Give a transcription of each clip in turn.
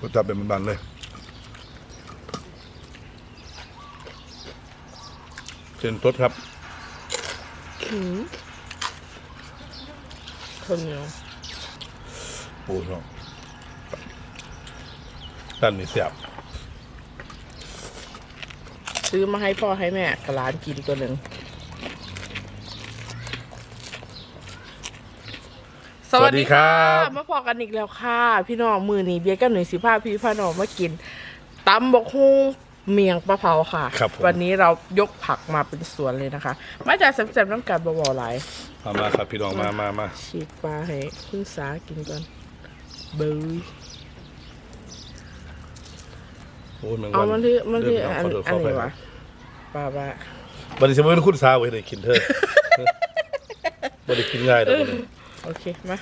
รสจัดเป็นมันๆเลยเส้นสดครับข้าวเหนียวปูช่องด้านนี้เสียบซื้อมาให้พ่อให้แม่กับร้านกินตัวหนึ่ง มาพอกันอีกแล้วค่ะ พี่น้องมือนี้เบียร์กับหนุ่ยสิภาพี่พ่อน้องมากินตำบกฮุ้งเมียงปลาเผาค่ะครับผมวันนี้เรายกผักมาเป็นสวนเลยนะคะ มาจากแซมๆน้ำกัดบวๆหลายมามาครับพี่น้องมามามาฉีกปลาให้คุณสากินก่อนเบยโอ้ยแมงเอาวันมันที่มันที่เดิอันขโทษอันขนี้ภัวะยปลาปลาบันนี้สมมติคุณสาวไว้ได้กินเธอบ่ได้กินง่ายเด้อบัดนี้ โอเคมา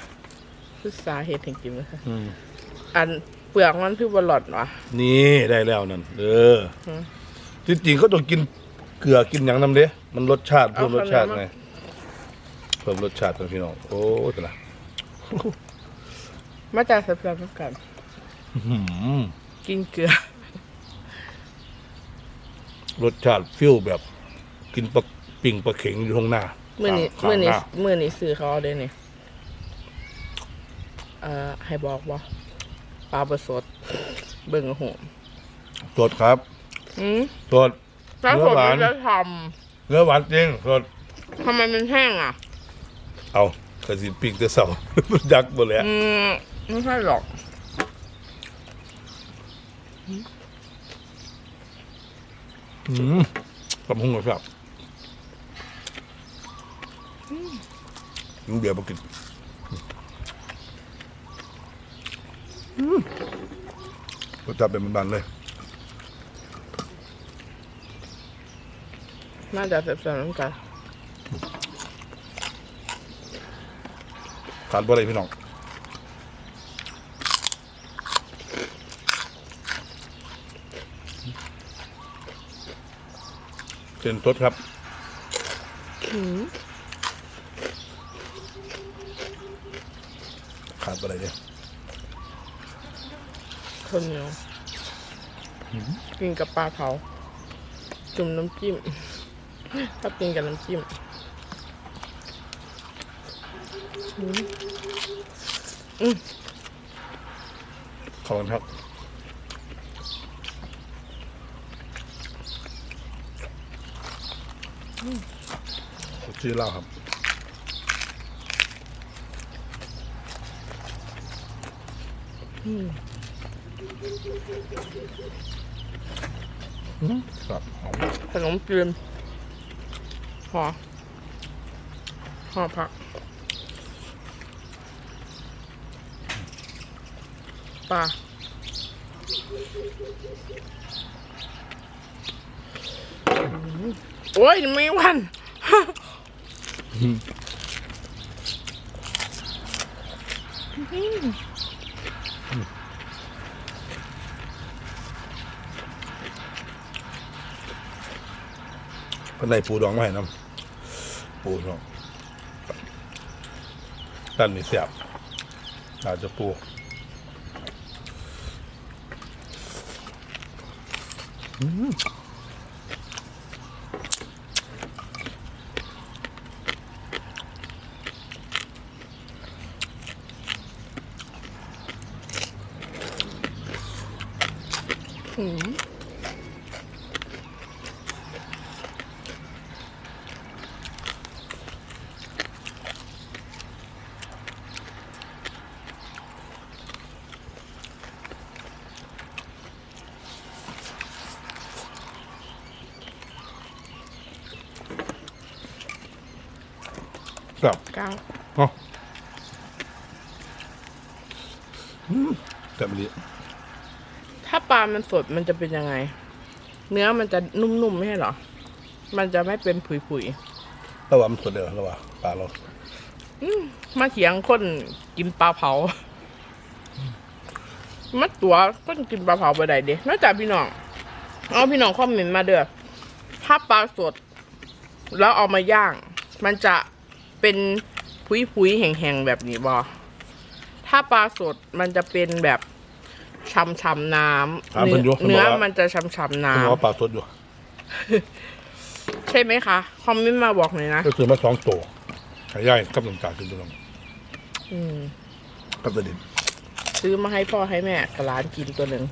คุณสาเห็ดถึงกินเลยค่ะอืมอันเปลือกมันคือบอลลอดวะนี่ได้แล้วนั่นเอออืมจริงๆก็ต้องกินเกลือกินหยังน้ำเด้มันรสชาติเพิ่มเอารสชาติขนาดนั้นไงเพิ่มรสชาติกันพี่น้องโอ้แต่ละมาจากแซมๆน้ำกัดหืมกินเกลือ รสชาติฟิลแบบ กินปลาปิ่งปลาเข็งอยู่ตรงหน้าเมื่อนี้ข้างเมื่อนี้หาเมื่อนี้ซื้อเขาเอาได้เนี่ยเอ่อให้บอกว่าปลาบดสด เบิ่งหัวสดครับ อืมสด ถ้าเนื้สอดหวาน มันจะทเนื้อหวานจริงสดำทำไมมันแห้งอะ เอากระสิปิ่งแต่เสา ยักษ์หมดแล้วอืมไม่ใช่หรอกอืมกำพุงเลยครับเดี๋ยวมากินอืม รสชาติเป็นมันๆเลย น่าจะแซ่บๆน้ำกันขาดบ่ได้พี่น้องเส้นสดครับ ขาดบ่ได้เนี่ย ข้าวเหนียวกินกับปลาเผา จุ่มน้ำจิ้มถ้ากินกับน้ำจิ้มขอบคุณครับชื่อเล่าครับอืม ครับหอมขนมจีนห่อห่อผักปลาโอ้ยไม่วันอืม พันในปูดองมาให้น้ำปูดองด้านนี้เสียบอาจจะปูอืม ครับก้าวเนาะอืมแต่มันดีถ้าปลามันสดมันจะเป็นยังไง เนื้อมันจะนุ่มๆไม่ใช่เหรอ มันจะไม่เป็นผุยระหว่างมันสดเดียวระหว่างปลาเราๆมาเถียงคนกินปลาเผา มัดตัวคนกินปลาเผาไปไหนเดีนอกจากพี่น้อง เอาพี่น้องคอมเมนต์มาเด้อถ้าปลาสด แล้วเอามาย่าง มันจะ เป็นผุยๆแห้งๆแบบนี้บอถ้าปลาสดมันจะเป็นแบบช่ำๆน้ถามำเพิ่นอยู่เนื้อเพิ่นบอกว่ามันจะช่ำๆน้คุณหมอปลาสดอยู่ำใช่ไหมคะคอมเมนต์มาบอกหน่อยนะก็คือมาสองตัวขายย่ายกับน้ำตาลคือตัวน้องอืมกับตัวดินซื้อมาให้พ่อให้แม่กับร้านกินตัวหนึ่ง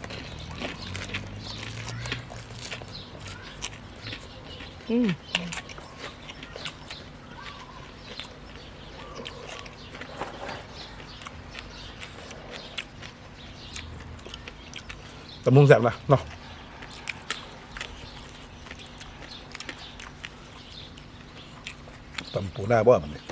อืม ตำมุงแสบนะเนาะตำปูหน้าบ่มันเนี่ย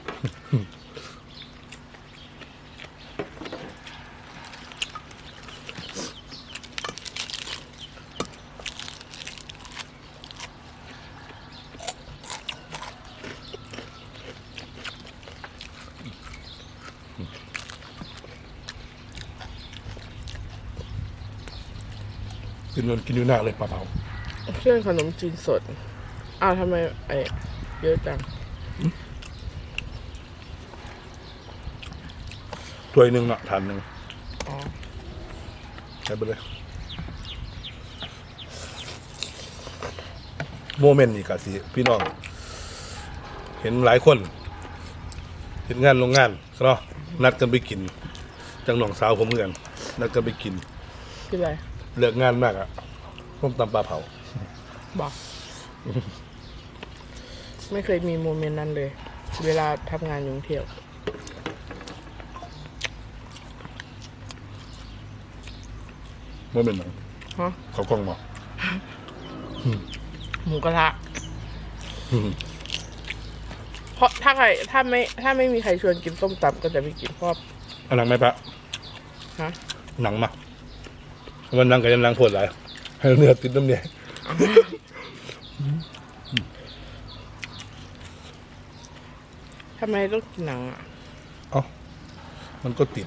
กินนนกินอยู่หน้าเลยปลาเผาเครื่องขนมจีนสด อ้าวทำไมไอ้เยอะจังถ้วยหนึ่งเนาะทานหนึ่งอ๋อใช้ไปเลยโมเมนต์นี่กะสิพี่น้อง เห็นหลายคน เห็นงานโรงงานเนาะนัดกันไปกิน จังหนองสาวผมเหมือนกันนัดกันไปกินคืออะไร เลิกงานมากอะต้มตำปลาเผา บอก ไม่เคยมีโมเมนต์นั้นเลย เวลาทำงานอยู่กรุงเที่ยวโมเมนต์หนังฮะ เขากล้องบอกหมูกระทะ เพราะถ้าใครถ้าไม่ถ้าไม่มีใครชวนกินส้มตำก็จะไม่กินเพราะอันหนังไหมปะฮะ หนังมา วันหนังกับยันหนังโผดหลายให้เนื้อติดน้ำเนี่ยทำไมต้องกินหนังอะ เอ้ามันก็ติด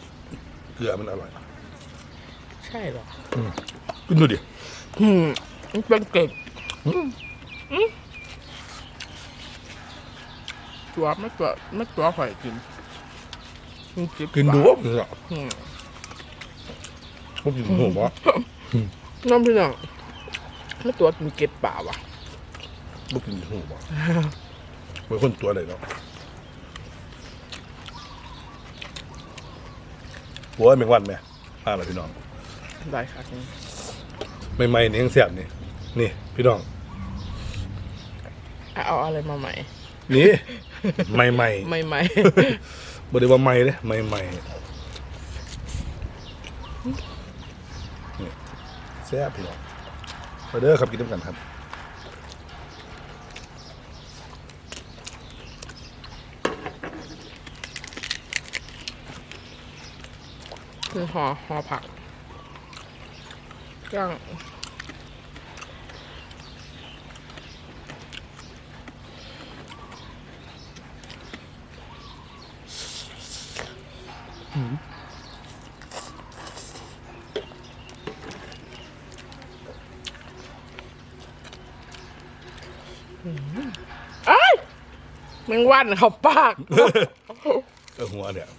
เกลือมันอร่อยใช่เหรอกินดูดิอืมมันเป็นเกล็ดอืมตัวไม่ตัวไม่ตัวหอยกินมันเบกินดูปาว่าเป็นอะอืมพว กกินหัววะน้องพี่น้องไม่ตัวกินเก็บป่าวะพวกกินหัววะเป็นคนตัวอะไรเนาะหัวแมงวันไหมมาเลยพี่น้องได้ค่ะใหม่ๆนี่ยังแซ่บนี่นี่พี่น้องเอาอะไรมาใหม่ นี่ใหม่ๆไม่ใหม่บ่ได้ว่าใหม่เด้ใหม่ๆ แซ่บพี่น้องมาเด้อครับกินน้ำกันครับคือห่อห่อผักย่างเอ้ย แมงวันเขาปาก เออหัวเนี่ย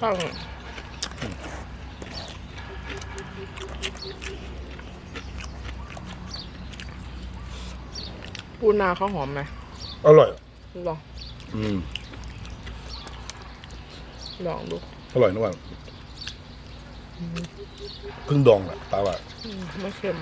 ข้างปูนาเขาหอมไหมอร่อยลองอืม ลองดูอร่อยนะว่าเพิ่งดองแหละตาว่าอืมไม่เค็ม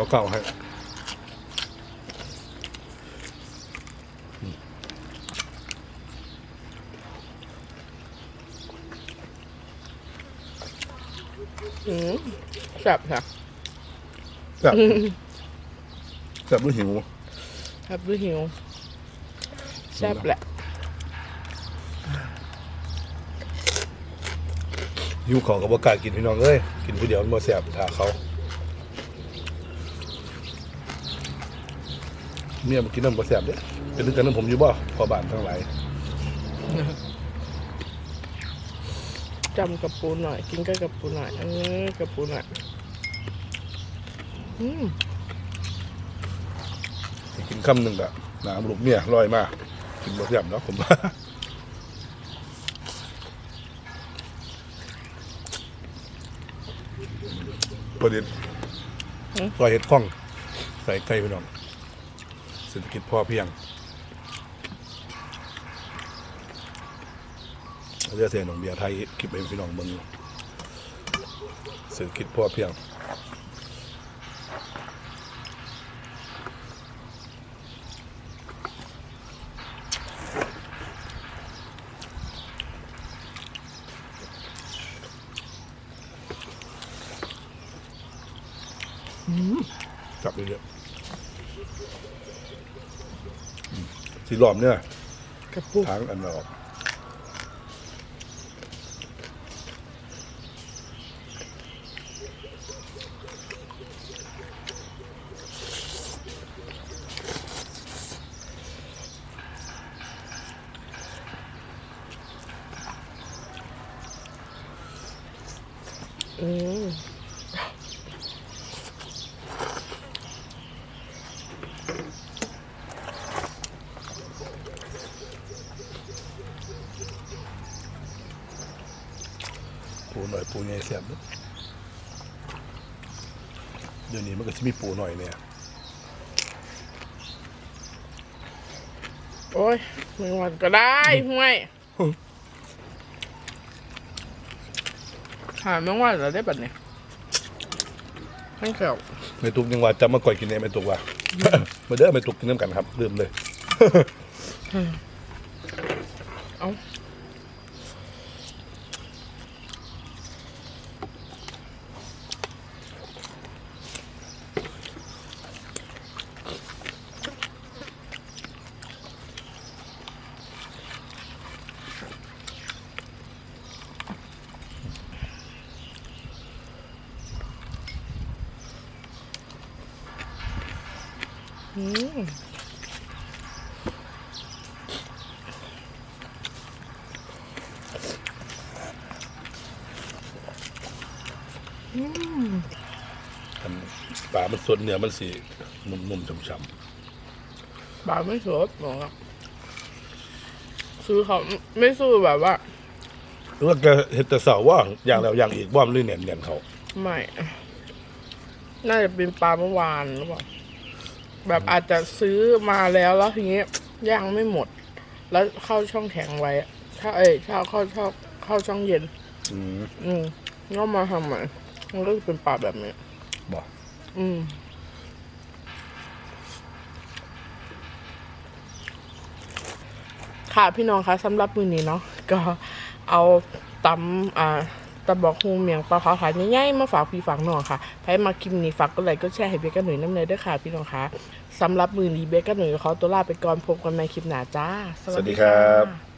เราเก่าให้อืมแซ่บค่ะแบบจับด้วยหิวครับดูหิวแซ่บแหละ หิวของกับว่ากล้ากินพี่น้องเอ้ย กินผู้เดียวมันบ่แซ่บถ้าเขา เมียมากินน้ำบ่แซ่บเด้เป็นนึกกันน้ำผมอยู่บ่พอบ้านทั้งหลายจำกับปูหน่อย กินก็กับปูหน่อยเออกับปูหน่อยอืมให้กินคำหนึ่งอะน้ำลูกเมียลอยมากกินบ่แซ่บเนาะผมว่าประเด็นซอยเห็ดข้อง ใส่ไก่พี่น้อง เศรษฐกิจพอเพียงเรียกเสียหนองเบียร์ไทยคลิปเองพี่น้องเมืองเศรษฐกิจพอเพียงจับเรื่อยๆอืม สีหลอมเนี่ยกับปูทางอันออกอืม ปูหน่อยปู ใหญ่แซ่บเด้อเดี๋ยวนี้มันก็จะมีปูหน่อยเนี่ยโอ้ยไม่หวานก็ได้ห่วยหาไม่หวานแล้วได้แบบเนี้ยให้แขวไม่ตุกยังว่าจะมาก่อยกินเนี่ยไม่ตุกว่ามาเด้อไม่ตุกกินน้ำกันครับลืมเลย อืมอันปลามันสดเนื้อมันสีนุ่มๆฉ่ำบาไม่สดหรอกครับซื้อเขาไม่ซื้อแบบว่าๆแล้วก็เห็ดแต่เสาว่าอย่างแล้วอย่างอีกว่ามันเลยเนียนเนียนๆเขาไม่ น่าจะเป็นปลาเมื่อวานหรือเปล่า แบบอาจจะซื้อมาแล้วแล้วทีนี้ย่างไม่หมด แล้วเข้าช่องแข็งไว้อะถ้าเอ้ยถ้าเข้าช่องเข้าช่องเย็น อืมอืมก็มาทำใหม่มันก็จะเป็นปลาแบบนี้บอกอืมค่ะพี่น้องคะสำหรับมือนี้เนาะก็เอาตำอ่า ตะบอกฮูเมียงปลาขาวขายง่ายๆมาฝากพี่ฝากน้องค่ะใครมาคลิปนี้ฝากก็ไลค์ก็แชร์ให้เบกกันหน่อยน้ำเนยด้วยค่ะพี่น้องคะสำหรับมือนี้เบคกันหน่อยขอตัวลาไปก่อนพบกันในคลิปหน้าจ้า สวัสดีครับ